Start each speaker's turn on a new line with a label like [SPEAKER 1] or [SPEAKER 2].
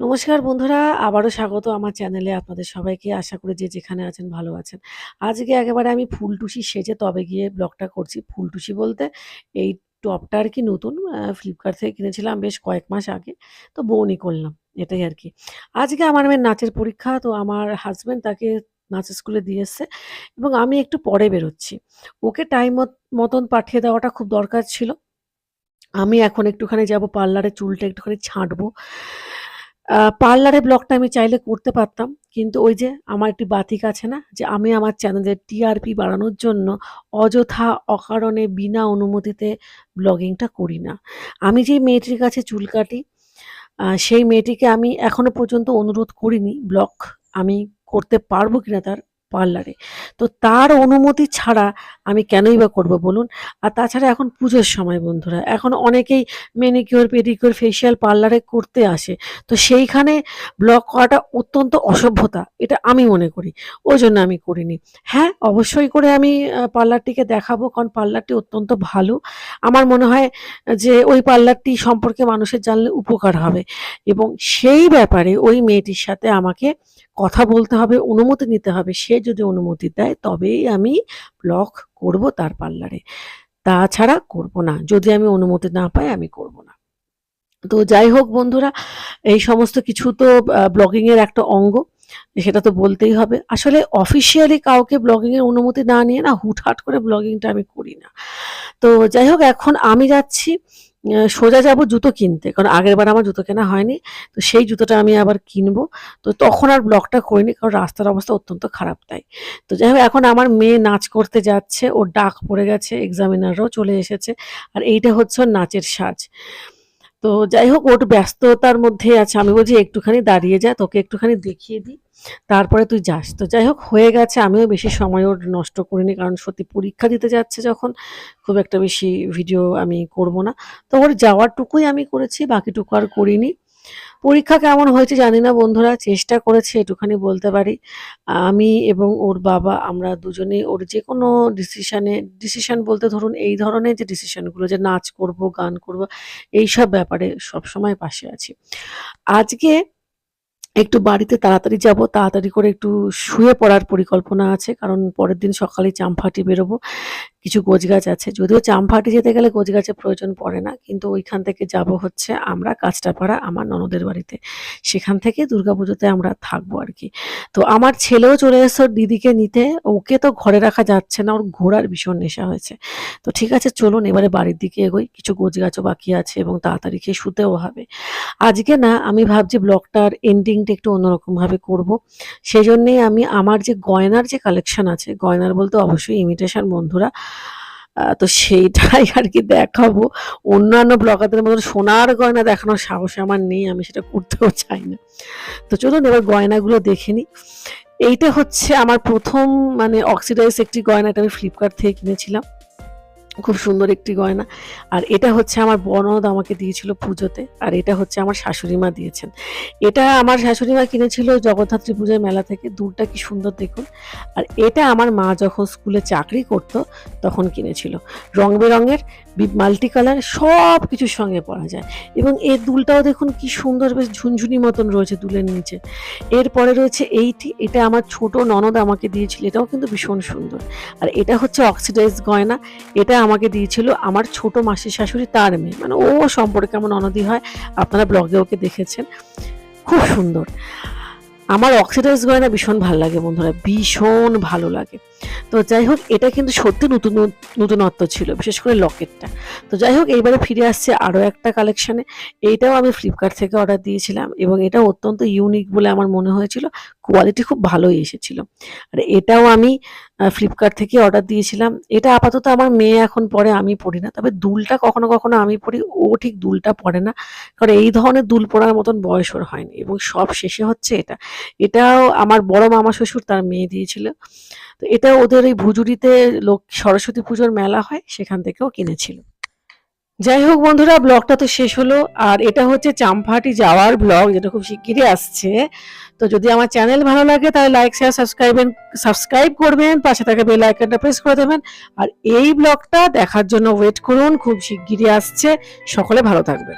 [SPEAKER 1] নমস্কার বন্ধুরা, আবারও স্বাগত আমার চ্যানেলে আপনাদের সবাইকে। আশা করি যে যেখানে আছেন ভালো আছেন। আজকে একেবারে আমি ফুলটুসি সেজে তবে গিয়ে ব্লগটা করছি। ফুলটুসি বলতে এই টপটা আর কি নতুন ফ্লিপকার্ট থেকে কিনেছিলাম বেশ কয়েক মাস আগে, তো বউনি করলাম, এটাই আর কি। আজকে আমার মেয়ের নাচের পরীক্ষা, তো আমার হাজব্যান্ড তাকে নাচের স্কুলে দিয়ে এসছে এবং আমি একটু পরে বেরোচ্ছি। ওকে টাইম মতন পাঠিয়ে দেওয়াটা খুব দরকার ছিল। আমি এখন একটুখানি যাব পার্লারে চুলটা একটুখানি ছাঁটবো। পার্লারে ব্লগটা আমি চাইলে করতে পারতাম। কিন্তু ওই যে আমার একটি বাতিক আছে না? যে আমি আমার চ্যানেলের টিআরপি বাড়ানোর জন্য অযথা অকারণে বিনা অনুমতিতে ব্লগিংটা করি না। আমি যেই মেয়েটির কাছে চুল কাটি সেই মেয়েটিকে আমি এখনও পর্যন্ত অনুরোধ করিনি, ব্লগ আমি করতে পারব কিনা তার পার্লারে। তো তার অনুমতি ছাড়া আমি কেনই বা করব বলুন? আর তাছাড়া এখন পুজোর সময় বন্ধুরা। এখন অনেকেই ম্যানিকিউর, পেডিকিউর, ফেসিয়াল পার্লারে করতে আসে। তো সেইখানে ব্লগ করাটা অত্যন্ত অসভ্যতা। এটা আমি মনে করি। ওই জন্য আমি করিনি। হ্যাঁ, অবশ্যই করে আমি পার্লারটিকে দেখাবো কারণ পার্লারটি অত্যন্ত ভালো। আমার মনে হয় যে ওই পার্লারটি সম্পর্কে মানুষের জানলে উপকার হবে এবং সেই ব্যাপারে ওই মেয়েটির সাথে আমাকে কথা বলতে হবে, অনুমতি নিতে হবে। সে যদি অনুমতি দেয় তবেই আমি ব্লগ করব তার পার্লারে। তাছাড়া করব না। যদি আমি অনুমতি না পাই আমি করব না। তো যাই হোক বন্ধুরা, এই সমস্ত কিছু তো আ ব্লগিং এর একটা অঙ্গ। সেটা তো বলতেই হবে। আসলে অফিসিয়ালি কাউকে ব্লগিং এর অনুমতি না নিয়ে না হুটহাট করে ব্লগিংটা আমি করি না। তো যাই হোক এখন আমি যাচ্ছি সোজা যাব জুতো কিনতে। কারণ আগের বার আমার জুতো কেনা হয়নি। তো সেই জুতোটা আমি আবার কিনবো। তো তখন আর ব্লগটা করিনি কারণ রাস্তার অবস্থা অত্যন্ত খারাপ তাই। তো যাই হোক এখন আমার মেয়ে নাচ করতে যাচ্ছে। ওর ডাক পড়ে গেছে, এক্সামিনাররাও চলে এসেছে। আর এইটা হচ্ছে নাচের সাজ। তো যাই হোক ওর ব্যস্ততার মধ্যে আছে। আমি বলছি একটুখানি দাঁড়িয়ে যা, তোকে একটুখানি দেখিয়ে দিই। তারপরে তুই যাস। তো যাই হোক হয়ে গেছে। আমিও বেশি সময় ওর নষ্ট করিনি। কারণ সত্যি পরীক্ষা দিতে যাচ্ছে যখন খুব একটা বেশি ভিডিও আমি করব না। তো ওর যাওয়ারটুকুই আমি করেছি, বাকিটুকু আর করিনি। পরীক্ষা কেমন হয়েছে জানি না বন্ধুরা। চেষ্টা করেছে এটুখানি বলতে পারি। আমি এবং ওর বাবা আমরা দুজনে ওর যে কোনো ডিসিশানে ডিসিশান বলতে ধরুন এই ধরনের যে ডিসিশানগুলো যে নাচ করব, গান করব এই সব ব্যাপারে সবসময় পাশে আছি। আজকে একটু বাড়িতে তাড়াতাড়ি যাব। তাড়াতাড়ি করে একটু শুয়ে পড়ার পরিকল্পনা আছে। কারণ পরের দিন সকালেই চাম্পাটি বেরোবো। কিছু গোছগাছ আছে। যদিও চামফাটি যেতে গেলে গোছগাছের প্রয়োজন পড়ে না। কিন্তু ওইখান থেকে যাব হচ্ছে আমরা কাঁচরাপাড়া আমার ননদের বাড়িতে। সেখান থেকে দুর্গাপুজোতে আমরা থাকব আর কি তো আমার ছেলেও চলে ওর দিদিকে নিতে। ওকে তো ঘরে রাখা যাচ্ছে না। ওর ঘোরার ভীষণ নেশা হয়েছে। তো ঠিক আছে চলুন এবারে বাড়ির দিকে এগোই। কিছু গোছগাছও বাকি আছে এবং তাড়াতাড়ি খেয়ে শুতেও হবে। আজকে না আমি ভাবছি ব্লগটার এন্ডিংটা একটু অন্যরকমভাবে করব। সেজন্যেই আমি আমার যে গয়নার যে কালেকশন আছে, গয়নার বলতে অবশ্যই ইমিটেশন বন্ধুরা। তো সেইটাই আর কি দেখাবো। অন্যান্য ব্লগারদের মতন সোনার গয়না দেখানোর সাহস আমার নেই। আমি সেটা করতেও চাই না। তো চলুন এবার গয়নাগুলো দেখে নিই। এইটা হচ্ছে আমার প্রথম মানে অক্সিডাইজ একটি গয়না। এটা আমি ফ্লিপকার্ট থেকে কিনেছিলাম। খুব সুন্দর একটি গয়না। আর এটা হচ্ছে আমার বড় ননদ আমাকে দিয়েছিল পুজোতে। আর এটা হচ্ছে আমার শাশুড়ি মা দিয়েছেন। এটা আমার শাশুড়ি মা কিনেছিল জগদ্ধাত্রী পূজার মেলা থেকে। দুলটা কি সুন্দর দেখুন। আর এটা আমার মা যখন স্কুলে চাকরি করত, তখন কিনেছিল। রং বেরঙের মাল্টি কালার সব কিছুর সঙ্গে পরা যায়। এবং এর দুলটাও দেখুন কি সুন্দর, বেশ ঝুনঝুনি মতন রয়েছে দুলের নিচে। এরপরে রয়েছে এইটি। এটা আমার ছোট ননদ আমাকে দিয়েছিল। এটাও কিন্তু ভীষণ সুন্দর। আর এটা হচ্ছে অক্সিডাইজ গয়না। এটা আমাকে দিয়েছিল আমার ছোট মাসির শাশুড়ি তার মেয়ে। মানে ও সম্পর্কে আমার অনদি হয়। আপনারা ব্লগে ওকে দেখেছেন। খুব সুন্দর। আমার অক্সিডাইজ গয়না ভীষণ ভালো লাগে বন্ধুরা। ভীষণ ভালো লাগে। তো যাই হোক এটা কিন্তু সত্যি নতুন নতুনত্ব ছিল। বিশেষ করে লকেটটা। তো যাই হোক এইবারে ফিরে আসছে আরও একটা কালেকশানে এইটাও আমি ফ্লিপকার্ট থেকে অর্ডার দিয়েছিলাম এবং এটা অত্যন্ত ইউনিক বলে আমার মনে হয়েছিল। কোয়ালিটি খুব ভালোই এসেছিল। আর এটাও আমি ফ্লিপকার্ট থেকে অর্ডার দিয়েছিলাম। এটা আপাতত আমার মেয়ে এখন পরে আমি পড়ি না। তবে দুলটা কখনো, কখনো আমি পড়ি। ও ঠিক দুলটা পড়ে না। কারণ এই ধরনের দুল পড়ার মতন বয়স ওর হয়নি এবং সব শেষে হচ্ছে এটা। এটাও আমার বড় মামা শ্বশুর তার মেয়ে দিয়েছিল। তো এটা ওদের ওই ভুজুরিতে লোক সরস্বতী পুজোর মেলা হয় সেখান থেকেও কিনেছিল। যাই হোক বন্ধুরা ব্লগটা তো শেষ হলো। আর এটা হচ্ছে চাম্পাহাটি যাওয়ার ব্লগ যেটা খুব শিগগিরই আসছে। তো যদি আমার চ্যানেল ভালো লাগে তাহলে লাইক, শেয়ার, সাবস্ক্রাইবেন সাবস্ক্রাইব করবেন। পাশে থাকা বেল আইকনটা প্রেস করে দেবেন। আর এই ব্লগটা দেখার জন্য ওয়েট করুন। খুব শিগগিরই আসছে। সকলে ভালো থাকবেন।